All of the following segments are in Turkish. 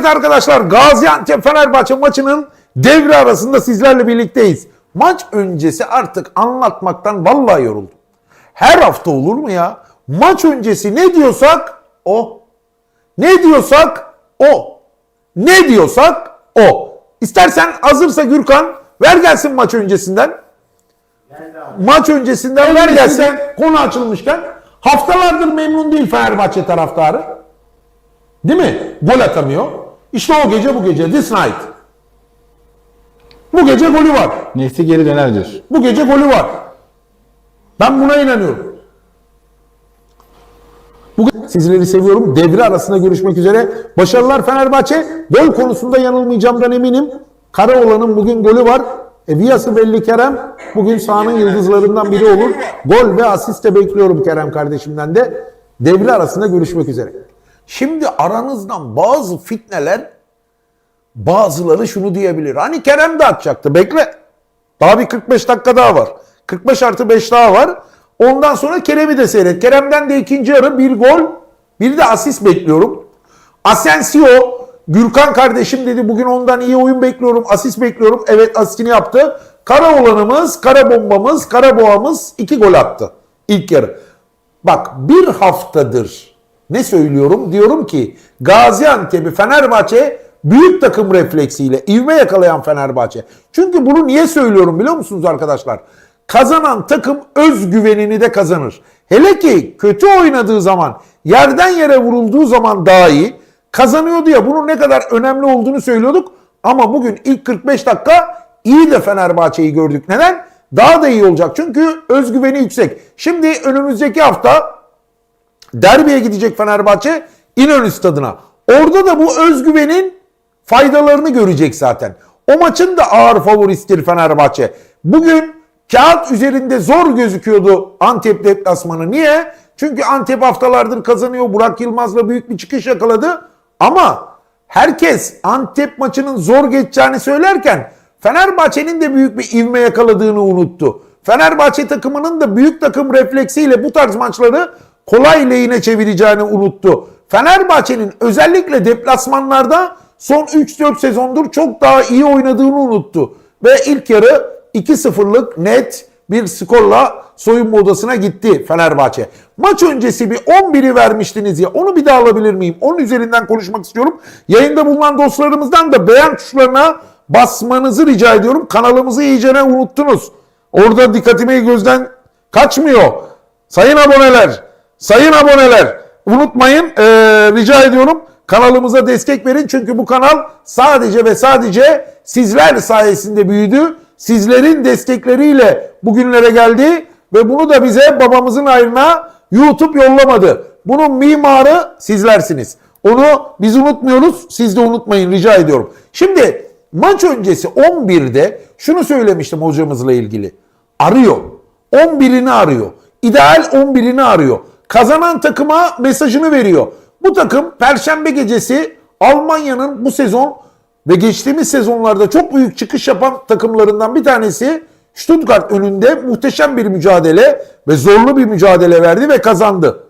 Evet arkadaşlar Gaziantep Fenerbahçe maçının devre arasında sizlerle birlikteyiz. Maç öncesi artık anlatmaktan vallahi yoruldum. Her hafta olur mu ya? Maç öncesi ne diyorsak o. Ne diyorsak o. Ne diyorsak o. İstersen hazırsa Gürkan ver gelsin maç öncesinden. Maç öncesinden ver gelsin konu açılmışken. Haftalardır memnun değil Fenerbahçe taraftarı. Değil mi? Gol atamıyor. İşte o gece bu gece. This night. Bu gece golü var. Nefsi geri döner diyor. Bu gece golü var. Ben buna inanıyorum. Bugün sizleri seviyorum. Devre arasında görüşmek üzere. Başarılar Fenerbahçe. Gol konusunda yanılmayacağımdan eminim. Karaoğlan'ın bugün golü var. E, Viyası belli Kerem. Bugün sahanın yıldızlarından biri olur. Gol ve asist de bekliyorum Kerem kardeşimden de. Devre arasında görüşmek üzere. Şimdi aranızdan bazı fitneler bazıları şunu diyebilir. Hani Kerem de atacaktı. Bekle. Daha bir 45 dakika daha var. 45 artı 5 daha var. Ondan sonra Kerem'i de seyret. Kerem'den de ikinci yarı bir gol, bir de asist bekliyorum. Asensio, Gürkan kardeşim dedi bugün ondan iyi oyun bekliyorum, asist bekliyorum. Evet asistini yaptı. Kara olanımız, kara bombamız, kara boğamız iki gol attı ilk yarı. Bak bir haftadır ne söylüyorum? Diyorum ki Gaziantep'i Fenerbahçe büyük takım refleksiyle ivme yakalayan Fenerbahçe. Çünkü bunu niye söylüyorum biliyor musunuz arkadaşlar? Kazanan takım özgüvenini de kazanır. Hele ki kötü oynadığı zaman, yerden yere vurulduğu zaman dahi kazanıyordu ya bunun ne kadar önemli olduğunu söylüyorduk. Ama bugün ilk 45 dakika iyi de Fenerbahçe'yi gördük. Neden? Daha da iyi olacak. Çünkü özgüveni yüksek. Şimdi önümüzdeki hafta Derbiye gidecek Fenerbahçe İnönü stadına. Orada da bu özgüvenin faydalarını görecek zaten. O maçın da ağır favorisidir Fenerbahçe. Bugün kağıt üzerinde zor gözüküyordu Antep deplasmanı. Niye? Çünkü Antep haftalardır kazanıyor. Burak Yılmaz'la büyük bir çıkış yakaladı. Ama herkes Antep maçının zor geçeceğini söylerken Fenerbahçe'nin de büyük bir ivme yakaladığını unuttu. Fenerbahçe takımının da büyük takım refleksiyle bu tarz maçları kolay lehine çevireceğini unuttu. Fenerbahçe'nin özellikle deplasmanlarda son 3-4 sezondur çok daha iyi oynadığını unuttu. Ve ilk yarı 2-0'lık net bir skorla soyunma odasına gitti Fenerbahçe. Maç öncesi bir 11'i vermiştiniz ya onu bir daha alabilir miyim? Onun üzerinden konuşmak istiyorum. Yayında bulunan dostlarımızdan da beğen tuşlarına basmanızı rica ediyorum. Kanalımızı iyicene unuttunuz. Orada dikkatimi gözden kaçmıyor. Sayın aboneler, sayın aboneler unutmayın ee, rica ediyorum kanalımıza destek verin. Çünkü bu kanal sadece ve sadece sizler sayesinde büyüdü. Sizlerin destekleriyle bugünlere geldi ve bunu da bize babamızın ayrına YouTube yollamadı. Bunun mimarı sizlersiniz. Onu biz unutmuyoruz. Siz de unutmayın rica ediyorum. Şimdi maç öncesi 11'de şunu söylemiştim hocamızla ilgili. Arıyor. 11'ini arıyor. İdeal 11'ini arıyor. Kazanan takıma mesajını veriyor. Bu takım Perşembe gecesi Almanya'nın bu sezon ve geçtiğimiz sezonlarda çok büyük çıkış yapan takımlarından bir tanesi Stuttgart önünde muhteşem bir mücadele ve zorlu bir mücadele verdi ve kazandı.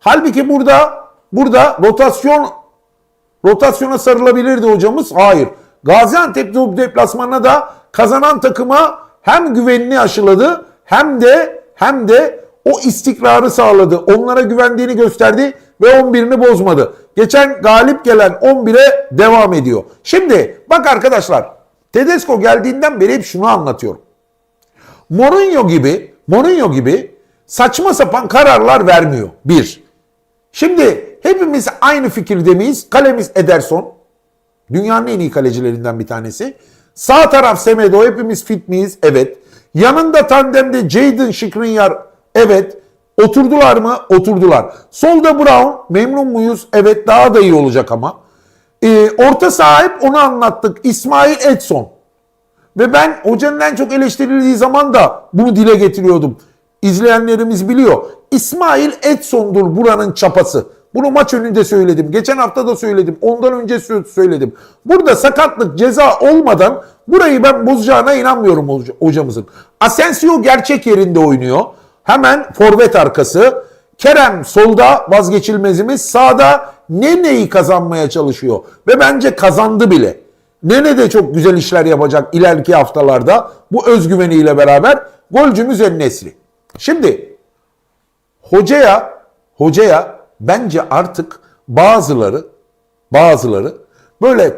Halbuki burada burada rotasyon rotasyona sarılabilirdi hocamız. Hayır. Gaziantep deplasmanına da kazanan takıma hem güvenini aşıladı hem de hem de o istikrarı sağladı. Onlara güvendiğini gösterdi ve 11'ini bozmadı. Geçen galip gelen 11'e devam ediyor. Şimdi bak arkadaşlar Tedesco geldiğinden beri hep şunu anlatıyorum. Mourinho gibi Mourinho gibi saçma sapan kararlar vermiyor. Bir. Şimdi hepimiz aynı fikirde miyiz? Kalemiz Ederson. Dünyanın en iyi kalecilerinden bir tanesi. Sağ taraf Semedo. Hepimiz fit miyiz? Evet. Yanında tandemde Jadon Skriniar. Evet. Oturdular mı? Oturdular. Solda Brown. Memnun muyuz? Evet daha da iyi olacak ama. Ee, orta sahip onu anlattık. İsmail Edson. Ve ben hocanın en çok eleştirildiği zaman da bunu dile getiriyordum. İzleyenlerimiz biliyor. İsmail Edson'dur buranın çapası. Bunu maç önünde söyledim. Geçen hafta da söyledim. Ondan önce sö- söyledim. Burada sakatlık ceza olmadan burayı ben bozacağına inanmıyorum hoca- hocamızın. Asensio gerçek yerinde oynuyor. Hemen forvet arkası. Kerem solda vazgeçilmezimiz. Sağda Nene'yi kazanmaya çalışıyor. Ve bence kazandı bile. Nene de çok güzel işler yapacak ileriki haftalarda. Bu özgüveniyle beraber golcümüz El-Nesri. Şimdi hocaya hocaya bence artık bazıları bazıları böyle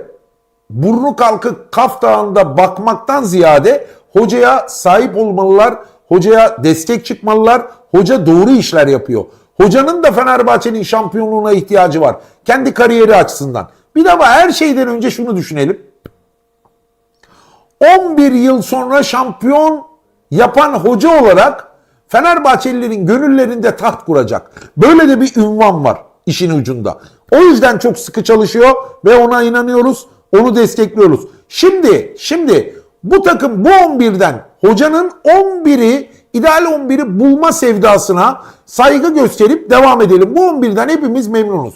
burnu kalkık Kaf Dağı'nda bakmaktan ziyade hocaya sahip olmalılar, hocaya destek çıkmalılar. Hoca doğru işler yapıyor. Hocanın da Fenerbahçe'nin şampiyonluğuna ihtiyacı var. Kendi kariyeri açısından. Bir de ama her şeyden önce şunu düşünelim. 11 yıl sonra şampiyon yapan hoca olarak Fenerbahçelilerin gönüllerinde taht kuracak. Böyle de bir ünvan var işin ucunda. O yüzden çok sıkı çalışıyor ve ona inanıyoruz. Onu destekliyoruz. Şimdi şimdi bu takım bu 11'den hocanın 11'i ideal 11'i bulma sevdasına saygı gösterip devam edelim. Bu 11'den hepimiz memnunuz.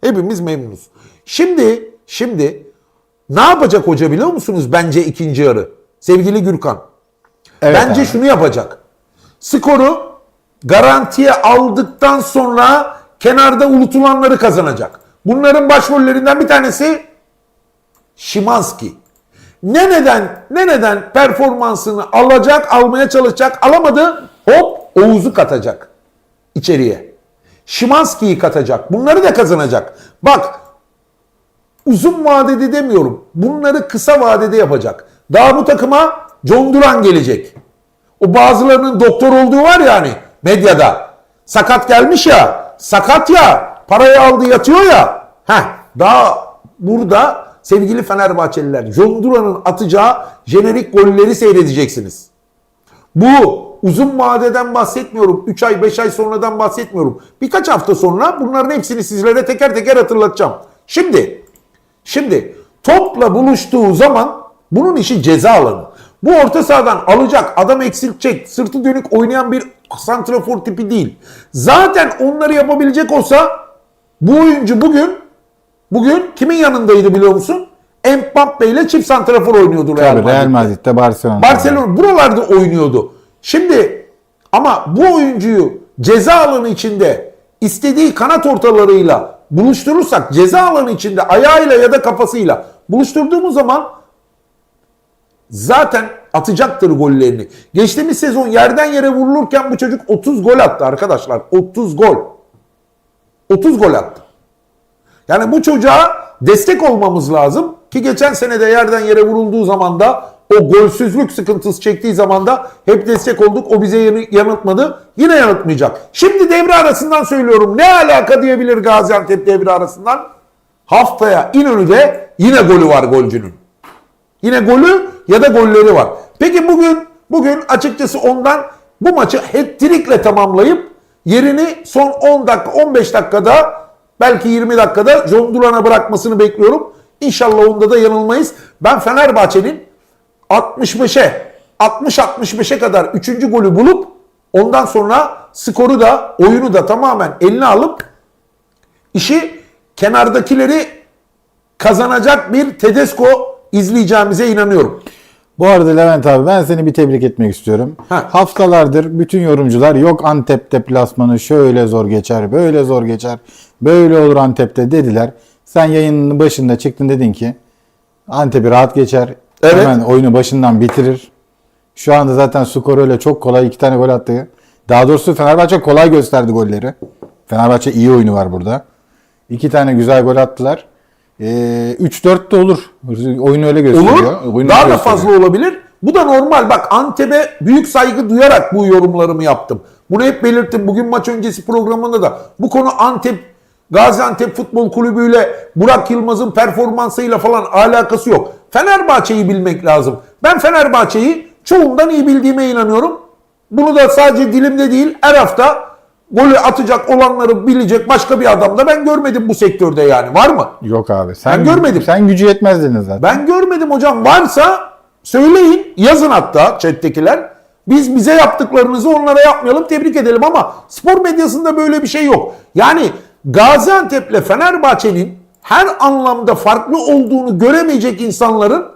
Hepimiz memnunuz. Şimdi şimdi ne yapacak hoca biliyor musunuz bence ikinci yarı? Sevgili Gürkan. Evet bence abi. şunu yapacak. Skoru garantiye aldıktan sonra kenarda unutulanları kazanacak. Bunların başrollerinden bir tanesi Şimanski. Ne neden ne neden performansını alacak, almaya çalışacak, alamadı. Hop Oğuz'u katacak içeriye. Şimanski'yi katacak. Bunları da kazanacak. Bak uzun vadede demiyorum. Bunları kısa vadede yapacak. Daha bu takıma John Duran gelecek. O bazılarının doktor olduğu var ya hani medyada. Sakat gelmiş ya. Sakat ya. Parayı aldı yatıyor ya. Heh, daha burada sevgili Fenerbahçeliler John Duran'ın atacağı jenerik golleri seyredeceksiniz. Bu uzun vadeden bahsetmiyorum. 3 ay 5 ay sonradan bahsetmiyorum. Birkaç hafta sonra bunların hepsini sizlere teker teker hatırlatacağım. Şimdi Şimdi topla buluştuğu zaman bunun işi ceza alanı. Bu orta sahadan alacak, adam eksiltecek, sırtı dönük oynayan bir santrafor tipi değil. Zaten onları yapabilecek olsa bu oyuncu bugün bugün kimin yanındaydı biliyor musun? Mbappe ile çift santrafor oynuyordu Real Tabii Madrid'de. Real Madrid'de Barcelona. Barcelona buralarda oynuyordu. Şimdi ama bu oyuncuyu ceza alanı içinde istediği kanat ortalarıyla buluşturursak ceza alanı içinde ayağıyla ya da kafasıyla buluşturduğumuz zaman zaten atacaktır gollerini. Geçtiğimiz sezon yerden yere vurulurken bu çocuk 30 gol attı arkadaşlar. 30 gol. 30 gol attı. Yani bu çocuğa destek olmamız lazım ki geçen sene de yerden yere vurulduğu zaman da o golsüzlük sıkıntısı çektiği zaman da hep destek olduk. O bize yanı- yanıltmadı. Yine yanıltmayacak. Şimdi devre arasından söylüyorum. Ne alaka diyebilir Gaziantep devre arasından? Haftaya İnönü'de yine golü var golcünün. Yine golü ya da golleri var. Peki bugün bugün açıkçası ondan bu maçı hat-trick'le tamamlayıp yerini son 10 dakika 15 dakikada belki 20 dakikada John Duran'a bırakmasını bekliyorum. İnşallah onda da yanılmayız. Ben Fenerbahçe'nin 65'e 60-65'e kadar 3. golü bulup ondan sonra skoru da oyunu da tamamen eline alıp işi kenardakileri kazanacak bir Tedesco izleyeceğimize inanıyorum. Bu arada Levent abi ben seni bir tebrik etmek istiyorum. Ha. Haftalardır bütün yorumcular yok Antep deplasmanı şöyle zor geçer, böyle zor geçer, böyle olur Antep'te dediler. Sen yayının başında çıktın dedin ki Antep'i rahat geçer. Evet. Hemen oyunu başından bitirir. Şu anda zaten skor öyle çok kolay iki tane gol attı. Daha doğrusu Fenerbahçe kolay gösterdi golleri. Fenerbahçe iyi oyunu var burada. İki tane güzel gol attılar. Ee, 3-4 de olur. Oyunu öyle gösteriyor. Olur. Oyunu Daha da gösteriyor. fazla olabilir. Bu da normal. Bak Antep'e büyük saygı duyarak bu yorumlarımı yaptım. Bunu hep belirttim. Bugün maç öncesi programında da bu konu Antep Gaziantep Futbol Kulübü ile Burak Yılmaz'ın performansıyla falan alakası yok. Fenerbahçe'yi bilmek lazım. Ben Fenerbahçe'yi çoğundan iyi bildiğime inanıyorum. Bunu da sadece dilimde değil her hafta golü atacak olanları bilecek başka bir adam da ben görmedim bu sektörde yani. Var mı? Yok abi. Sen, Ben görmedim. Sen gücü yetmez dedin zaten. Ben görmedim hocam. Varsa söyleyin. Yazın hatta chat'tekiler. Biz bize yaptıklarınızı onlara yapmayalım. Tebrik edelim ama spor medyasında böyle bir şey yok. Yani Gaziantep'le Fenerbahçe'nin her anlamda farklı olduğunu göremeyecek insanların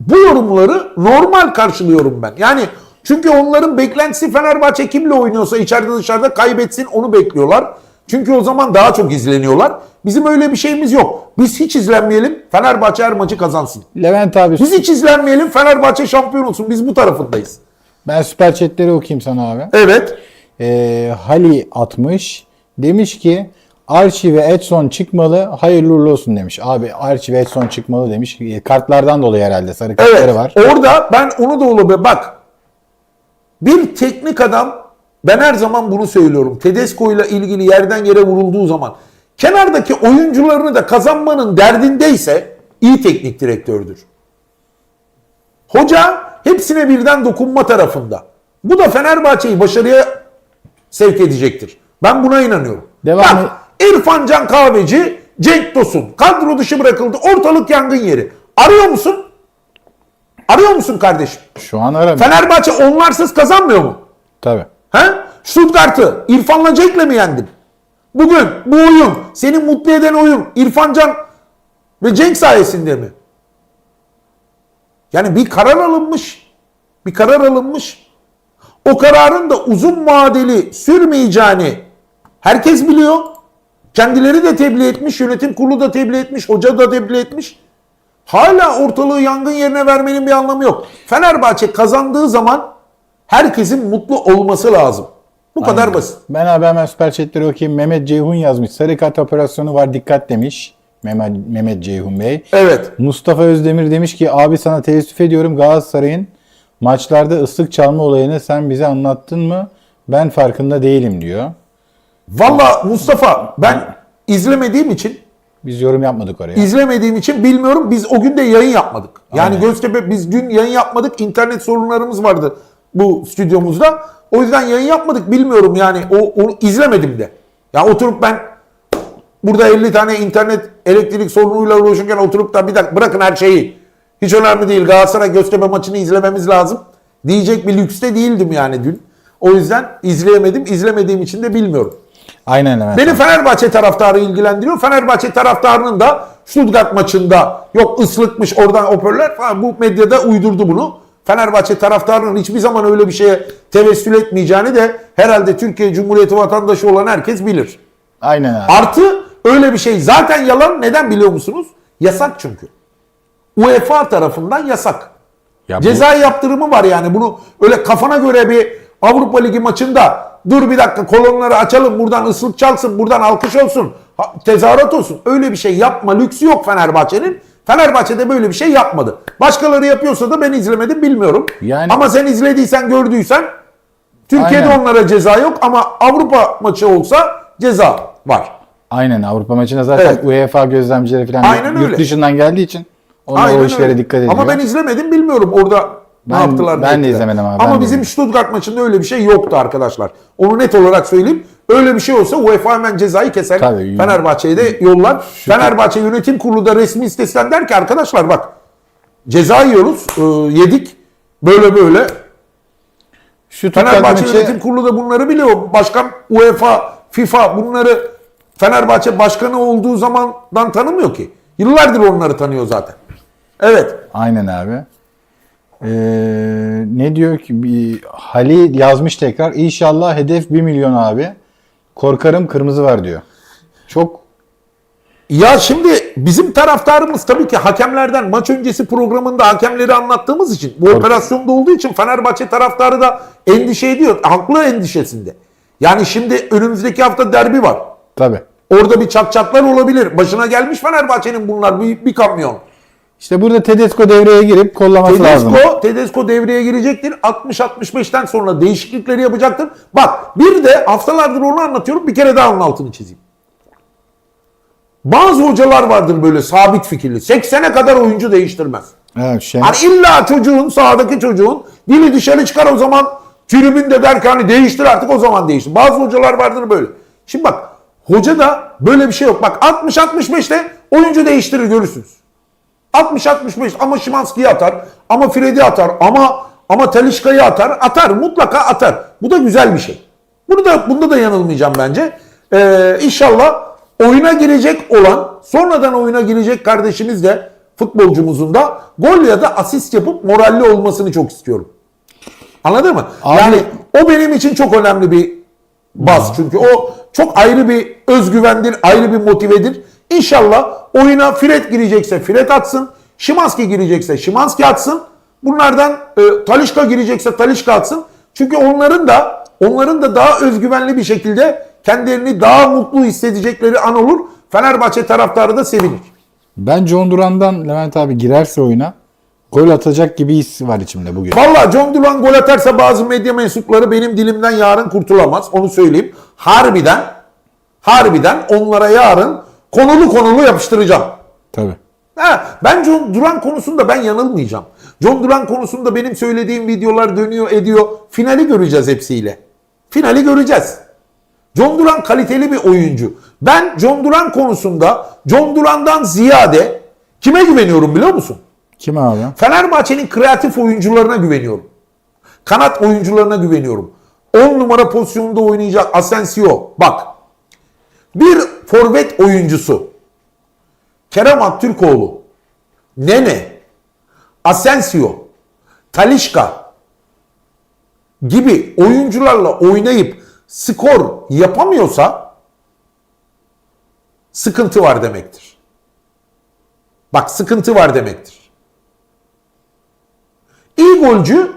bu yorumları normal karşılıyorum ben. Yani çünkü onların beklentisi Fenerbahçe kimle oynuyorsa içeride dışarıda kaybetsin onu bekliyorlar. Çünkü o zaman daha çok izleniyorlar. Bizim öyle bir şeyimiz yok. Biz hiç izlenmeyelim. Fenerbahçe her maçı kazansın. Levent abi Biz hiç izlenmeyelim. Fenerbahçe şampiyon olsun. Biz bu tarafındayız. ben süper chatleri okuyayım sana abi. Evet. Ee, Hali atmış. Demiş ki Archie ve Edson çıkmalı. Hayırlı uğurlu olsun demiş. Abi Archie ve Edson çıkmalı demiş. E, Kartlardan dolayı herhalde sarı kartları Evet. var. Orada ben onu da olabilir. Bak. Bir teknik adam ben her zaman bunu söylüyorum. Tedesco ile ilgili yerden yere vurulduğu zaman kenardaki oyuncularını da kazanmanın derdindeyse iyi teknik direktördür. Hoca hepsine birden dokunma tarafında. Bu da Fenerbahçe'yi başarıya sevk edecektir. Ben buna inanıyorum. Devam Bak, İrfan Can Kahveci, Cenk Tosun kadro dışı bırakıldı. Ortalık yangın yeri. Arıyor musun? Arıyor musun kardeşim? Şu an aramıyor. Fenerbahçe onlarsız kazanmıyor mu? Tabii. He? Stuttgart'ı İrfan'la Cenk'le mi yendin? Bugün bu oyun, seni mutlu eden oyun İrfan Can ve Cenk sayesinde mi? Yani bir karar alınmış. Bir karar alınmış. O kararın da uzun vadeli sürmeyeceğini herkes biliyor. Kendileri de tebliğ etmiş, yönetim kurulu da tebliğ etmiş, hoca da tebliğ etmiş. Hala ortalığı yangın yerine vermenin bir anlamı yok. Fenerbahçe kazandığı zaman herkesin mutlu olması lazım. Bu kadar basit. Ben abi hemen süper chatleri okuyayım. Mehmet Ceyhun yazmış. Sarı kart operasyonu var dikkat demiş. Mehmet, Mehmet Ceyhun Bey. Evet. Mustafa Özdemir demiş ki abi sana teessüf ediyorum Galatasaray'ın maçlarda ıslık çalma olayını sen bize anlattın mı? Ben farkında değilim diyor. Valla Mustafa ben izlemediğim için Biz yorum yapmadık oraya. izlemediğim için bilmiyorum. Biz o gün de yayın yapmadık. Yani Aynen. Göztepe biz dün yayın yapmadık. İnternet sorunlarımız vardı bu stüdyomuzda. O yüzden yayın yapmadık. Bilmiyorum yani o, onu izlemedim de. Ya oturup ben burada 50 tane internet elektrik sorunuyla uğraşırken oturup da bir dakika bırakın her şeyi. Hiç önemli değil. Galatasaray Göztepe maçını izlememiz lazım. Diyecek bir lükste değildim yani dün. O yüzden izleyemedim. İzlemediğim için de bilmiyorum. Aynen Levent. Beni Fenerbahçe taraftarı ilgilendiriyor. Fenerbahçe taraftarının da Stuttgart maçında yok ıslıkmış oradan hoparlör falan bu medyada uydurdu bunu. Fenerbahçe taraftarının hiçbir zaman öyle bir şeye tevessül etmeyeceğini de herhalde Türkiye Cumhuriyeti vatandaşı olan herkes bilir. Aynen abi. Artı öyle bir şey zaten yalan neden biliyor musunuz? Yasak çünkü. UEFA tarafından yasak. Ya bu- Ceza yaptırımı var yani bunu öyle kafana göre bir Avrupa Ligi maçında dur bir dakika kolonları açalım buradan ıslık çalsın buradan alkış olsun tezahürat olsun öyle bir şey yapma lüksü yok Fenerbahçe'nin. Fenerbahçe'de böyle bir şey yapmadı. Başkaları yapıyorsa da ben izlemedim bilmiyorum. Yani- Ama sen izlediysen gördüysen Türkiye'de Aynen. onlara ceza yok ama Avrupa maçı olsa ceza var. Aynen Avrupa maçına zaten Evet. UEFA gözlemcileri falan Aynen yurt öyle. dışından geldiği için onlar Aynen o işlere öyle. dikkat ediyor. Ama ben izlemedim bilmiyorum orada ne Ben- yaptılar. ben de izlemedim abi, Ama bizim. Stuttgart maçında öyle bir şey yoktu arkadaşlar. Onu net olarak söyleyeyim. Öyle bir şey olsa UEFA hemen cezayı keser. Tabii. De yollar. Fenerbahçe yönetim kurulu da resmi sitesinden der ki arkadaşlar bak ceza yiyoruz. e, yedik. Böyle böyle. Şu Fenerbahçe maçı yönetim kurulu da bunları biliyor. Başkan UEFA, FIFA bunları Fenerbahçe başkanı olduğu zamandan tanımıyor ki. Yıllardır onları tanıyor zaten. Evet. Aynen abi. Ee, ne diyor ki bir Halil yazmış tekrar İnşallah hedef 1 milyon abi. Korkarım kırmızı var diyor. Çok Ya şimdi bizim taraftarımız tabii ki hakemlerden maç öncesi programında hakemleri anlattığımız için bu operasyonda olduğu için Fenerbahçe taraftarı da endişe ediyor. Haklı endişesinde. Yani şimdi önümüzdeki hafta derbi var. tabi. Orada bir çatçatlar olabilir. Başına gelmiş Fenerbahçe'nin bunlar bir, bir kamyon. İşte burada Tedesco devreye girip kollaması lazım. Tedesco, Tedesco devreye girecektir. 60-65'ten sonra değişiklikleri yapacaktır. Bak bir de haftalardır onu anlatıyorum. Bir kere daha onun altını çizeyim. Bazı hocalar vardır böyle sabit fikirli. 80'e kadar oyuncu değiştirmez. Evet, şey, Hani illa çocuğun, sahadaki çocuğun dili dışarı çıkar o zaman tribün de der ki hani değiştir artık o zaman değiştir. Bazı hocalar vardır böyle. Şimdi bak hoca da böyle bir şey yok. Bak 60-65'te oyuncu değiştirir görürsünüz. 60-65 ama Şimanski'yi atar ama Fred'i atar ama ama Talişka'yı atar. Atar mutlaka atar. Bu da güzel bir şey. Bunu da bunda da yanılmayacağım bence. Ee, inşallah oyuna girecek olan sonradan oyuna girecek kardeşimiz de futbolcumuzun da gol ya da asist yapıp moralli olmasını çok istiyorum. Anladın mı? Abi- yani o benim için çok önemli bir baz. Çünkü o çok ayrı bir özgüvendir, ayrı bir motivedir. İnşallah oyuna Fred girecekse Fred atsın, Şimanski girecekse Şimanski atsın. Bunlardan e, Talişka girecekse Talişka atsın. Çünkü onların da onların da daha özgüvenli bir şekilde kendilerini daha mutlu hissedecekleri an olur. Fenerbahçe taraftarı da sevinir. Ben John Duran'dan Levent abi girerse oyuna gol atacak gibi his var içimde bugün. Valla John Duran gol atarsa bazı medya mensupları benim dilimden yarın kurtulamaz. Onu söyleyeyim. Harbiden, harbiden onlara yarın konulu konulu yapıştıracağım. Tabii. Ha, ben John Duran konusunda ben yanılmayacağım. John Duran konusunda benim söylediğim videolar dönüyor ediyor. Finali göreceğiz hepsiyle. Finali göreceğiz. John Duran kaliteli bir oyuncu. Ben John Duran konusunda John Duran'dan ziyade kime güveniyorum biliyor musun? Kim abi? Fenerbahçe'nin kreatif oyuncularına güveniyorum. Kanat oyuncularına güveniyorum. 10 numara pozisyonunda oynayacak Asensio. Bak. Bir forvet oyuncusu. Kerem Aktürkoğlu. Nene. Asensio. Talişka gibi oyuncularla oynayıp skor yapamıyorsa sıkıntı var demektir. Bak sıkıntı var demektir. İyi golcü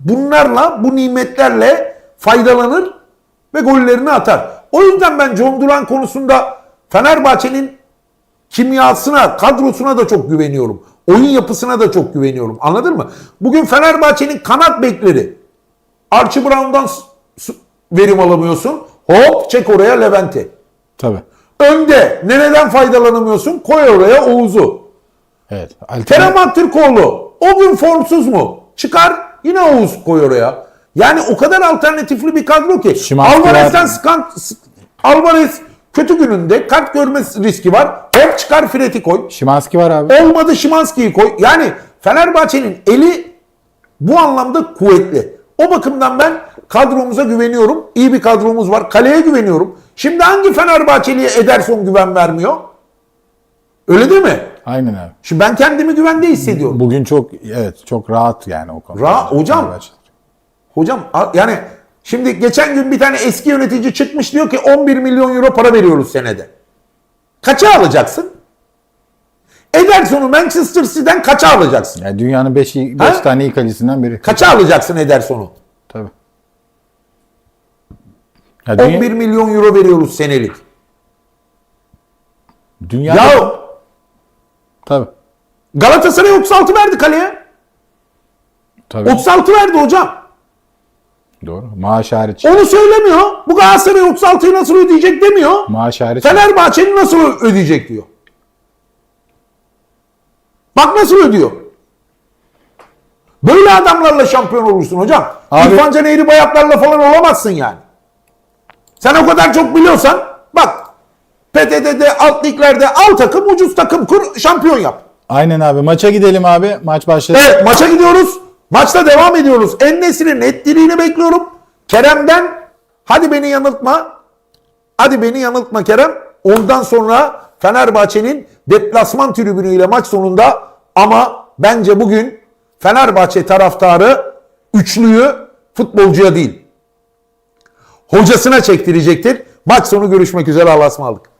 bunlarla, bu nimetlerle faydalanır ve gollerini atar. O yüzden ben John Duran konusunda Fenerbahçe'nin kimyasına, kadrosuna da çok güveniyorum. Oyun yapısına da çok güveniyorum. Anladın mı? Bugün Fenerbahçe'nin kanat bekleri Archie Brown'dan verim alamıyorsun. Hop çek oraya Levent'i. Tabii. Önde nereden faydalanamıyorsun? Koy oraya Oğuz'u. Evet. Alternatif- Kerem Aktürkoğlu o gün formsuz mu? Çıkar yine Oğuz koy oraya. Yani o kadar alternatifli bir kadro ki. Şimanski Alvarez'den var. sıkan, Alvarez kötü gününde kart görme riski var. Hop çıkar Fred'i koy. Şimanski var abi. Olmadı Şimanski'yi koy. Yani Fenerbahçe'nin eli bu anlamda kuvvetli. O bakımdan ben kadromuza güveniyorum. İyi bir kadromuz var. Kaleye güveniyorum. Şimdi hangi Fenerbahçeli'ye Ederson güven vermiyor? Öyle değil mi? Aynen abi. Şimdi ben kendimi güvende hissediyorum. Bugün çok evet çok rahat yani o konuda. Ra- hocam. Hocam yani şimdi geçen gün bir tane eski yönetici çıkmış diyor ki 11 milyon euro para veriyoruz senede. Kaça alacaksın? Ederson'u Manchester City'den kaça alacaksın? Yani dünyanın 5 5 Ha? tane iyi biri. Kaça alacaksın Ederson'u? Tabii. Ya dünya, 11 milyon euro veriyoruz senelik. dünyada Ya tabii. Galatasaray 36 verdi kaleye. Tabii. 36 verdi hocam. Doğru. Maaş hariç. Onu söylemiyor. Bu Galatasaray 36'yı nasıl ödeyecek demiyor. Maaş hariç. Fenerbahçe'nin nasıl ödeyecek diyor. Bak nasıl ödüyor. Böyle adamlarla şampiyon olursun hocam. Abi- İrfan Can Eğri bayatlarla falan olamazsın yani. Sen o kadar çok biliyorsan bak PTT'de alt liglerde al takım ucuz takım kur şampiyon yap. Aynen abi. Maça gidelim abi. Maç başladı. Evet maça gidiyoruz. Maçta devam ediyoruz. En netliliğini bekliyorum. Kerem'den hadi beni yanıltma. Hadi beni yanıltma Kerem. Ondan sonra Fenerbahçe'nin deplasman tribünüyle maç sonunda ama bence bugün Fenerbahçe taraftarı üçlüyü futbolcuya değil hocasına çektirecektir. Maç sonu görüşmek üzere Allah'a ısmarladık.